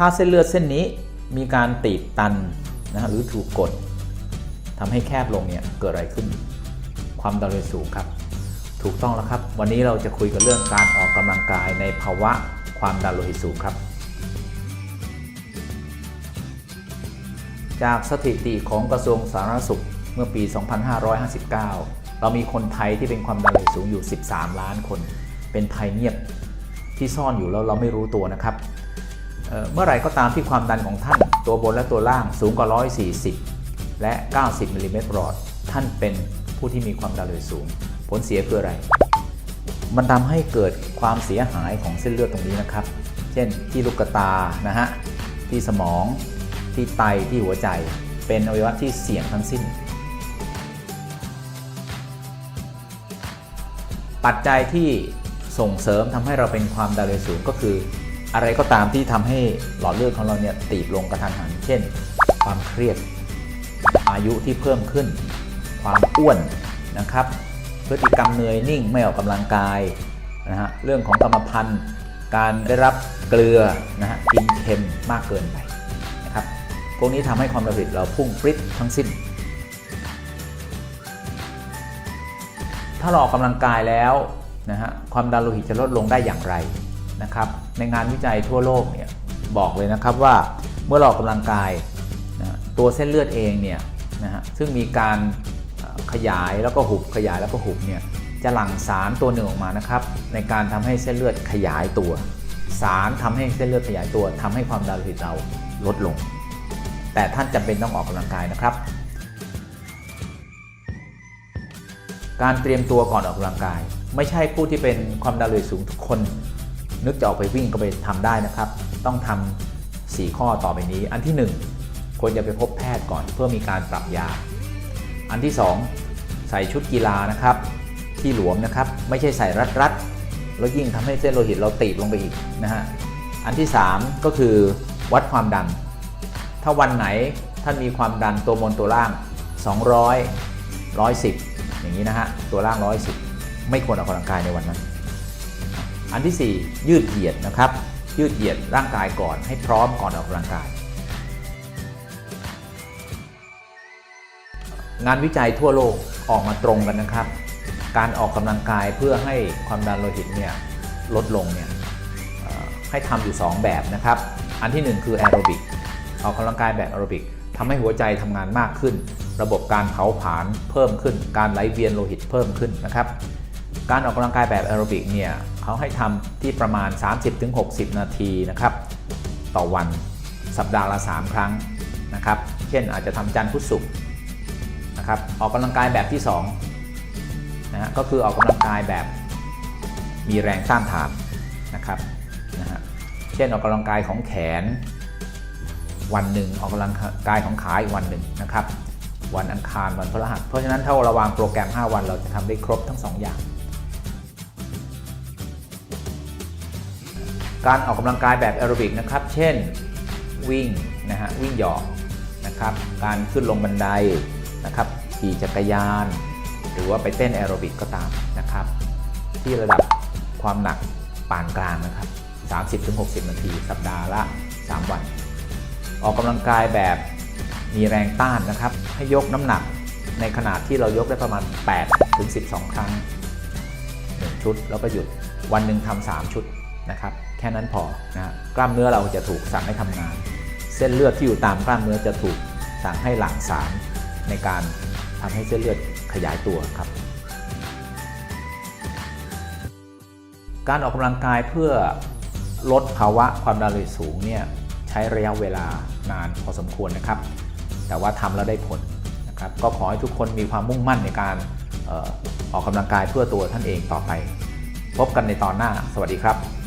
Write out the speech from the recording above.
ถ้าเส้นเลือดเส้นนี้มีการตีบตันนะฮะหรือถูกกดทำให้แคบลงเนี่ยเกิดอะไรขึ้น ความดันโลหิตสูงครับ ถูกต้องแล้วครับ วันนี้เราจะคุยกันเรื่องการออกกำลังกายในภาวะความดันโลหิตสูงครับ จากสถิติของกระทรวงสาธารณสุขเมื่อปี 2559 เรามีคนไทยที่เป็นความดันโลหิตสูงอยู่ 13 ล้านคน เป็นภัยเงียบที่ซ่อนอยู่แล้วเราไม่รู้ตัวนะครับ เมื่อไรก็ตามที่ความดันของท่านตัวบนและตัวล่างสูงกว่า 140 และ 90มิลลิเมตรรอด ท่านเป็นผู้ที่มีความดันโลหิตสูง ผลเสียคืออะไร มันทำให้เกิดความเสียหายของเส้นเลือดตรงนี้นะครับ เช่นที่ลูกตานะฮะที่สมองที่ไตที่หัวใจเป็นอวัยวะที่เสี่ยงทั้งสิ้น ปัจจัยที่ส่งเสริมทำให้เราเป็นความดันโลหิตสูงก็คือ อะไรก็ตามที่ทำให้หลอดเลือดของเราเนี่ยตีบลงกระทันหัน เช่น ความเครียด อายุที่เพิ่มขึ้น ความอ้วนนะครับ พฤติกรรมเหนื่อยนิ่งไม่ออกกำลังกายนะฮะ เรื่องของกรรมพันธุ์ การได้รับเกลือนะฮะ กินเค็มมากเกินไปนะครับ พวกนี้ทำให้ความดันโลหิตเราพุ่งปริ๊ดทั้งสิ้น ถ้าเราออกกำลังกายแล้วนะฮะ ความดันโลหิตจะลดลงได้อย่างไร นะครับในงานวิจัยทั่วโลกเนี่ยบอกเลยนะครับว่าเมื่อเราออกกำลังกายนะตัวเส้นเลือดเองเนี่ยนะฮะซึ่งมีการขยายแล้วก็หุบขยายแล้วก็หุบเนี่ยจะหลั่งสารตัวหนึ่งออกมานะครับในการทำให้เส้นเลือดขยายตัว สารทำให้เส้นเลือดขยายตัวทำให้ความดันโลหิตเราลดลง แต่ท่านจำเป็นต้องออกกำลังกายนะครับ การเตรียมตัวก่อนออกกำลังกาย ไม่ใช่ผู้ที่เป็นความดันโลหิตสูงทุกคน นึกจะออกไปวิ่งก็ไปทำได้นะครับ ต้องทำ4ข้อต่อไปนี้ อันที่ 1 ควรจะไปพบแพทย์ก่อนเพื่อมีการปรับยา อันที่ 2 ใส่ชุดกีฬานะครับ ที่หลวมนะครับ ไม่ใช่ใส่รัดรัดๆแล้วยิ่งทำให้เส้นโลหิตเราตีบลงไปอีกนะฮะ อันที่ 3 ก็คือวัดความดัน ถ้าวันไหนท่านมีความดันตัวบนตัวล่าง 200 110 อย่างนี้นะฮะ ตัวล่าง 110 ไม่ควรออกกำลังกายในวันนั้น อันที่ 4 ยืดเหยียดนะครับ ยืดเหยียดร่างกายก่อนให้พร้อมก่อนออกกำลังกาย งานวิจัยทั่วโลกออกมาตรงกันนะครับ การออกกำลังกายเพื่อให้ความดันโลหิตเนี่ยลดลงเนี่ยให้ทำอยู่ 2 แบบนะครับ อันที่ 1 คือแอโรบิกออกกำลังกายแบบแอโรบิกทำให้หัวใจทำงานมากขึ้น ระบบการเผาผลาญเพิ่มขึ้น การไหลเวียนโลหิตเพิ่มขึ้นนะครับ การออกกำลังกายแบบแอโรบิกเนี่ยเขาให้ทำที่ประมาณ 30-60 นาทีนะครับต่อวันสัปดาห์ละ 3 ครั้งนะครับ เช่นอาจจะทำจันทร์พุธศุกร์นะครับออกกำลังกายแบบที่2นะฮะก็คือออกกำลังกายแบบมีแรงต้านทานนะครับนะฮะเช่นออกกำลังกายของแขน วันหนึ่งออกกำลังกายของขาอีกวันหนึ่งนะครับวันอังคารวันพฤหัสเพราะฉะนั้นถ้าเราวางโปรแกรม 5 วันเราจะทำได้ครบทั้ง 2 อย่าง การออกกำลังกายแบบแอโรบิกนะครับ เช่นวิ่งนะฮะวิ่งหยอกนะครับ การขึ้นลงบันไดนะครับขี่จักรยาน หรือว่าไปเต้นแอโรบิกก็ตามนะครับ ที่ระดับความหนักปานกลางนะครับ 30-60 นาที สัปดาห์ละ 3 วัน ออกกำลังกายแบบมีแรงต้านนะครับ ให้ยกน้ำหนักในขนาดที่เรายกได้ประมาณ8ถึง12 ครั้ง 1 ชุด แล้วก็หยุดวันหนึ่งทำ3ชุด นะครับแค่นั้นพอนะกล้ามเนื้อเราจะถูกสั่งให้ทำงาน เส้นเลือดที่อยู่ตามกล้ามเนื้อจะถูกสั่งให้หลั่งสารในการทำให้เส้นเลือดขยายตัวครับ การออกกำลังกายเพื่อลดภาวะความดันโลหิตสูงเนี่ยใช้ระยะเวลานานพอสมควรนะครับ แต่ว่าทำแล้วได้ผลนะครับก็ขอให้ทุกคนมีความมุ่งมั่นในการออออกกำลังกายเพื่อตัวท่านเองต่อไป พบกันในตอนหน้า สวัสดีครับ